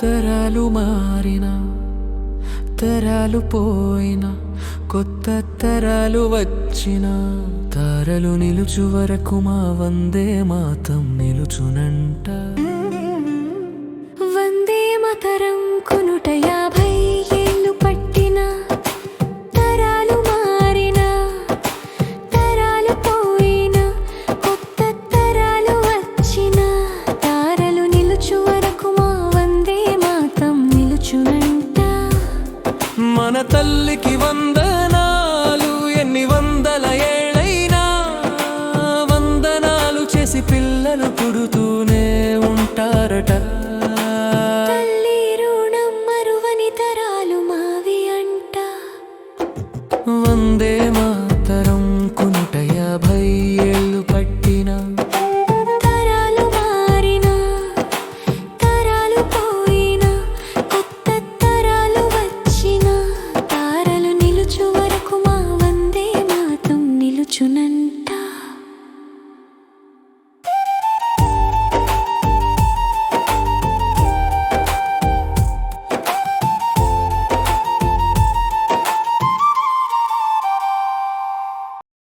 തരാലുമാറിനാ తరాలు పోయిన కొత్త తరాలు వచ్చిన. తారలు నిలుచు వరకు మా వందే మాతం నిలుచునంట. మన తల్లికి వందనాలు ఎన్ని వందల ఏళ్ళైనా వందనాలు చేసి పిల్లలు పుడుతూనే ఉంటారట. మరువని తరాలు మావి అంట. వందే మా